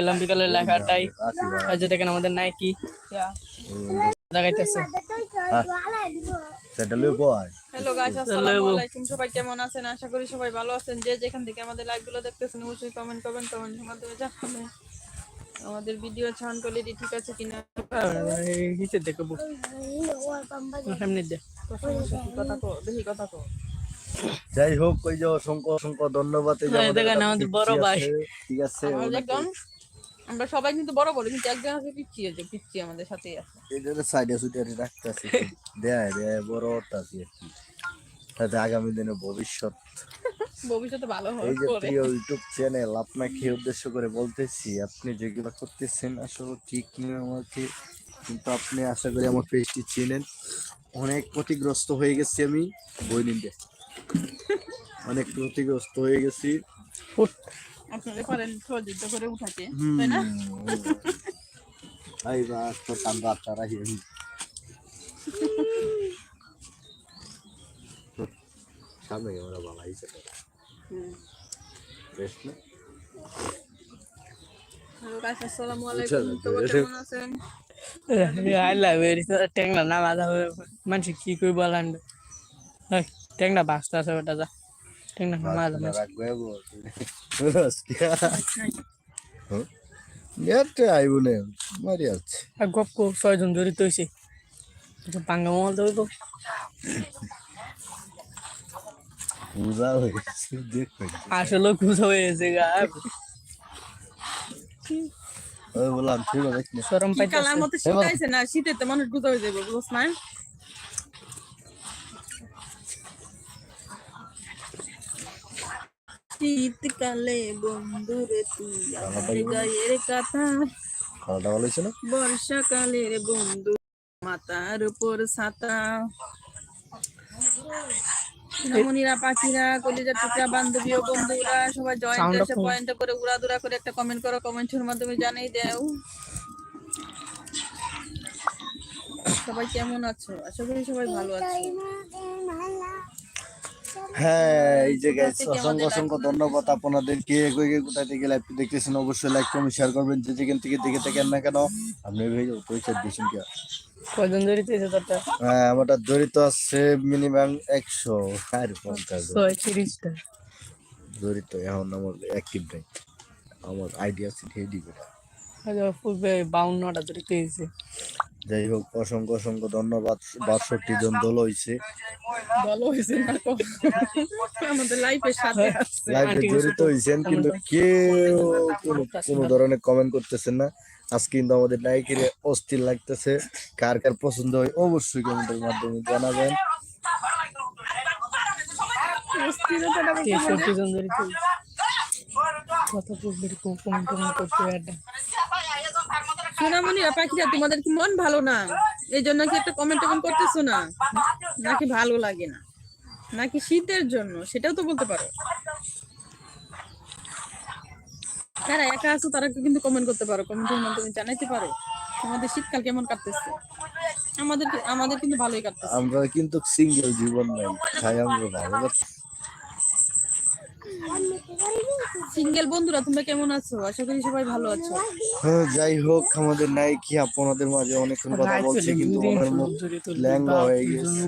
এলাম বিকালের লেখাটাই। যে দেখেন আমাদের নাইকি। লাগাইতেছে সেটা লই হ্যালো গাইস আসসালামু আলাইকুম। সবাই কেমন আছেন? আশা করি সবাই ভালো আছেন। যে যেখান থেকে আমাদের লাইভ দেখতেছেন অবশ্যই কমেন্ট করবেন কমেন্টের মাধ্যমে জানাবেন আমাদের ভিডিও ছাউন্ড কোয়ালিটি ঠিক আছে কিনা? নিচে দেখব সামনে দে তো সমস্যা কি? কথা কো দেখি কথা কো যাই হোক ওই যে অসংখ্য অসংখ্য ধন্যবাদ। হ্যাঁ, আমাদের দেখেন আমাদের বড় ভাই। ঠিক আছে আমরা সবাই কিন্তু বড় বড় কিন্তু একজন আছে পিচ্ছি আছে পিচ্ছি আমাদের সাথেই আছে। এই যে সাইডে সুইডে রাখতেছি দেয় দেয় বড় আছে আর তাতে আগামী দিনে ভবিষ্যৎ। ভবিষ্যতে ভালো হবে এই যে প্রিয় ইউটিউব চ্যানেল আপনাকে উদ্দেশ্য করে বলতেছি আপনি যেগুলো করতেছেন আসলে ঠিক নয় আমাকে কিন্তু আপনি আশা করি আমার পেজটি চেনেন। অনেক ক্ষতিগ্রস্ত হয়ে গেছি আমি বই নিতে অনেক ক্ষতিগ্রস্ত হয়ে গেছি। আপনাদের পারেন সহযোগিতা করে উঠাতে তাই না? আই বা তো কাম বাচ্চারা হিম সামনে ক্যামেরা ভালো আইছে বেশ না? আসসালামু আলাইকুম। তো কেমন আছেন? ট্যাংরা না বাধা মানুষ কি করে বলেন ট্যাংরা বাঁচতে আছে ওটা যা। ট্যাংরা রাখবে নেটে আইব নে মারি আছে। আর গপ কো ছয়জন জড়িত হয়েছে পাঙ্গা তো পূজা হয়েছে আসলে গা। ওই বললাম ঠিক আছে। কালার মতো শীতাইছে না? শীতে তো মানুষ গুজা হয়ে যাবে বুঝছ না? শীতকালে বন্ধুরে তুই আমার গায়ের কথা। খাওয়াটা ভালো বর্ষাকালের বন্ধু মাথার উপর ছাতা। মনিরা পাখিরা কলিজা টুকরা বান্ধবী ও বন্ধুরা সবাই জয়েন্ট এসে পয়েন্ট করে উড়াদুরা করে একটা কমেন্ট করো কমেন্টের মাধ্যমে জানাই দেও। সবাই কেমন আছো? আশা করি সবাই ভালো আছো। হ্যাঁ এই যে গাইস অসংখ্য অসংখ্য ধন্যবাদ আপনাদেরকে কই থেকে লাইভ দেখতেছেন অবশ্যই লাইক কমেন্ট শেয়ার করবেন। যে যেখান থেকে দেখে থাকেন না কেন আপনি ভাই পয়সা দিয়েছেন কি? কয়জন জড়িত হয়েছে তোরটা? হ্যাঁ আমারটা জড়িত আছে মিনিমাম একশো আর পঞ্চাশ তিরিশটা। জড়িত এখন আমার অ্যাক্টিভ নাই। আমার আইডিয়া আছে ঢেডি করে। বাউন্নটা জড়িত হয়েছে। যাই হোক অসংখ্য অসংখ্য ধন্যবাদ। বাষট্টি জন দল হয়েছে লাইভে আন্টি জড়িত হয়েছেন কিন্তু কেউ কোনো ধরনের কমেন্ট করতেছেন না। আজকে কিন্তু আমাদের নায়কের অস্থির লাগতেছে। কার কার পছন্দ হয় অবশ্যই কমেন্টের মাধ্যমে জানাবেন। কত পূর্বে কমেন্ট করতে সোনামণিরা পাখিরা, তোমাদের কি মন ভালো না? এই জন্য কি একটা কমেন্ট করতেছো না? নাকি ভালো লাগে না? নাকি শীতের জন্য? সেটাও তো বলতে পারো। যারা একা আছো তারা কিন্তু কমেন্ট করতে পারো। কমেন্টের মাধ্যমে জানাইতে পারো তোমাদের শীতকাল কেমন কাটতেছে। আমাদের আমাদের কিন্তু ভালোই কাটতেছে। আমরা কিন্তু সিঙ্গেল জীবন নাই তাই আমরা ভালো। সিঙ্গেল বন্ধুরা তোমরা কেমন আছো? আশা করি সবাই ভালো আছো। হ্যাঁ, যাই হোক আমাদের নায়কি আপনাদের মাঝে অনেকক্ষণ কথা বলছি কিন্তু আমার মুখ ল্যাংড়া হয়ে গেছে।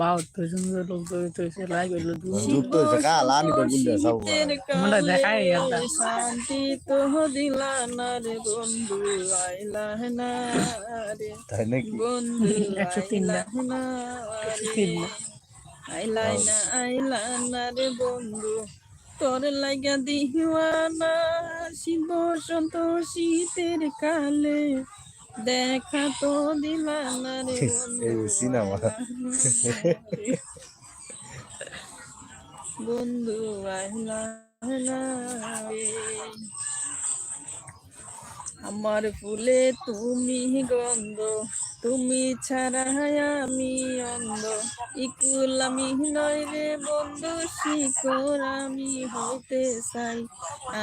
বাহাত্তর জন লোক জড়িত হয়েছে লাইক হইল যুক্ত হয়েছে কাল আনি তো বুঝলে সব আমরা দেখাই শান্তি তো দিলা না রে বন্ধু আইলা না রে তাই নাকি? বন্ধু একশো তিন না। না তিন না। আইলাই না আইলা না রে বন্ধু তোর লাগা দিওয়ানা বসন্ত শীতের কালে। দেখা তো দিলা না রে বন্ধু। সিনেমা। বন্ধু আইলা। আমার ফুলে তুমি গন্ধ। তুমি ছাড়া আমি অন্ধ। ইকুল আমি নয় রে বন্ধু শিকর আমি হতে চাই।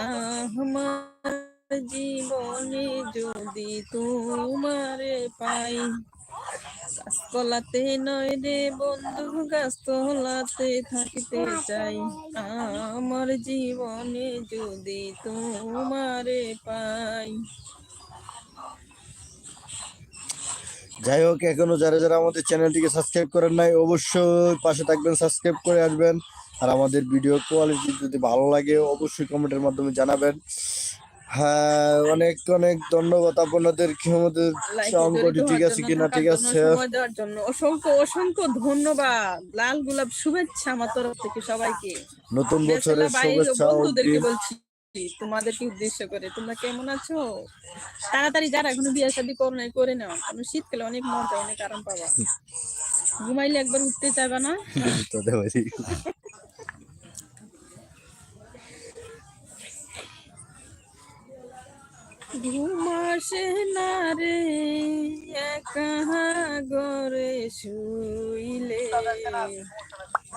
আমার জীবনে যদি তোমারে পাই, গাছতলাতে নয় রে বন্ধু, গাছতলাতে থাকিতে চাই। আমার জীবনে যদি তোমারে পাই যাই হোক এখনও যারা যারা আমাদের চ্যানেলটিকে সাবস্ক্রাইব করেন নাই অবশ্যই পাশে থাকবেন সাবস্ক্রাইব করে আসবেন। আর আমাদের ভিডিও কোয়ালিটি যদি ভালো লাগে অবশ্যই কমেন্টের মাধ্যমে জানাবেন। হ্যাঁ অনেক অনেক ধন্যবাদ আপনাদেরকে আমাদের লাইকে ঠিক আছে কিনা ঠিক আছে? অসংখ্য অসংখ্য ধন্যবাদ। লাল গোলাপ শুভেচ্ছা আমার তরফ থেকে সবাইকে। নতুন বছরের শুভেচ্ছা বন্ধুদেরকে বলছি। তোমাদেরকে উদ্দেশ্য করে? তোমরা কেমন আছো? তাড়াতাড়ি যারা এখনও বিয়ে শাদী করো নাই, করে নাও। কারণ শীতকালে অনেক মজা, অনেক আরাম পাবা। ঘুমাইলে একবার উঠতে চাইবা না। ঘুমাসে না রে, একা ঘরে শুইলে।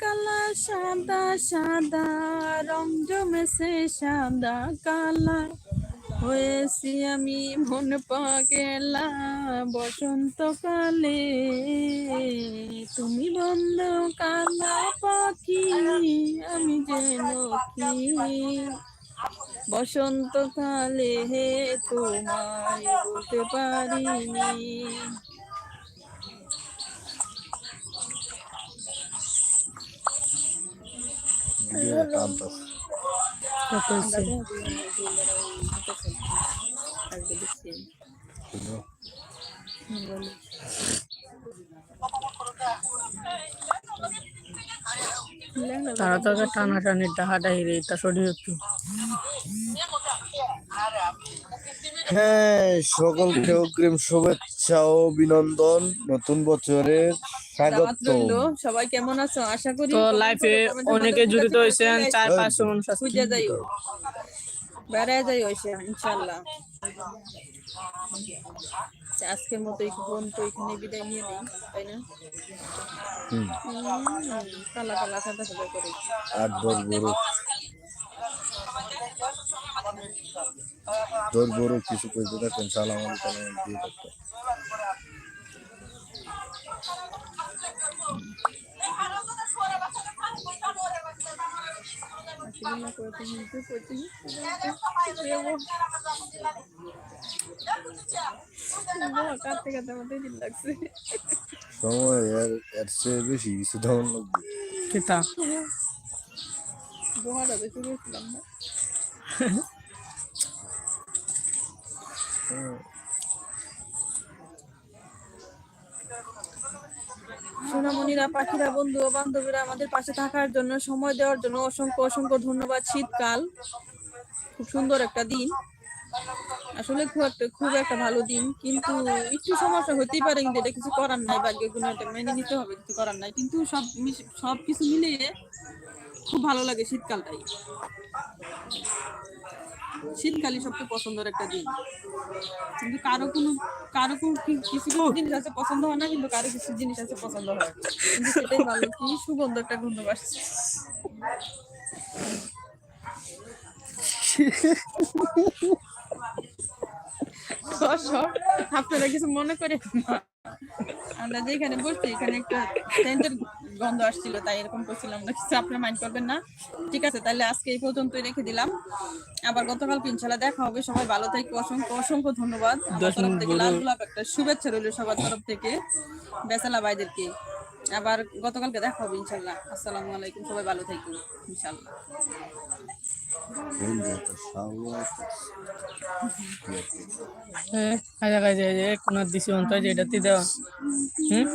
কালা, সাদা সাদা, রং জমেছে সাদা কালা। হয়েছি আমি মন পাগেলা, বসন্তকালে। তুমি বন্ধ কালা পাখি, আমি যেন কি বসন্তকালে হে তোমায় বলতে পারিনি। ভিডিও টানতাছে। কত হচ্ছে? বুঝলো? তারা তো আগে টানাটানি টাহাটাহি রে তা শরীর একটু হ্যাঁ সকলকে অগ্রিম শুভেচ্ছা ও অভিনন্দন নতুন বছরের সবাই কেমন আছো? আশা করি তো লাইফে অনেকে জড়িত হয়েছেন চার খুঁজে যাইও। বেড়ায় যাই হয়েছে ইনশাল্লাহ। আজকের মতো এই ফোন তো এখানে বিদায় নিয়ে নেই তাই না? কালা কালা সাদা সাদা করে। আট দশ বড় দশ বড় কিছু করতে থাকেন সালাম আলাইকুম দিয়ে থাকতেন সময় এর এর চেয়ে বেশি কিছু দেওয়ার লাগবে কিতা? দোহাটা বেশি করেছিলাম না। সোনামণিরা, পাখিরা, বন্ধু ও বান্ধবীরা আমাদের পাশে থাকার জন্য, সময় দেওয়ার জন্য অসংখ্য অসংখ্য ধন্যবাদ শীতকাল। খুব সুন্দর একটা দিন। আসলে খুব একটা খুব একটা ভালো দিন, কিন্তু একটু সমস্যা হতেই পারে, কিন্তু এটা কিছু করার নাই ভাগ্য গুণ এটা মেনে নিতে হবে, কিছু করার নাই। কিন্তু সব সব কিছু মিলিয়ে খুব ভালো লাগে শীতকালটাই। শীতকালই সবচেয়ে পছন্দের একটা দিন। কিন্তু কারও কোনো কারও কোনো কিছু কিছু জিনিস আছে পছন্দ হয় না, কিন্তু কারও কিছু জিনিস আছে পছন্দ হয় কিন্তু সেটাই ভালো কি সুগন্ধ একটা গন্ধ আসছে আপনারা কিছু মনে করে। আমরা যেখানে বসছি, এখানে একটা গন্ধ আসছিল তাই এরকম করছিলাম না কিছু আপনারা মাইন্ড করবেন না। ঠিক আছে তাহলে আজকে এই পর্যন্তই রেখে দিলাম। আবার গতকাল ইনশাল্লাহ দেখা হবে সবাই ভালো থাকবে অসংখ্য অসংখ্য ধন্যবাদ। আমার তরফ থেকে লাল গোলাপ একটা শুভেচ্ছা রইল সবার তরফ থেকে বেসালা ভাইদেরকে। আবার গতকালকে দেখা হবে ইনশাল্লাহ আসসালামু আলাইকুম সবাই ভালো থাকবেন ইনশাল্লাহ হ্যাঁ কোনো দিছি অন্তর যেটা তি দেওয়া। হুম?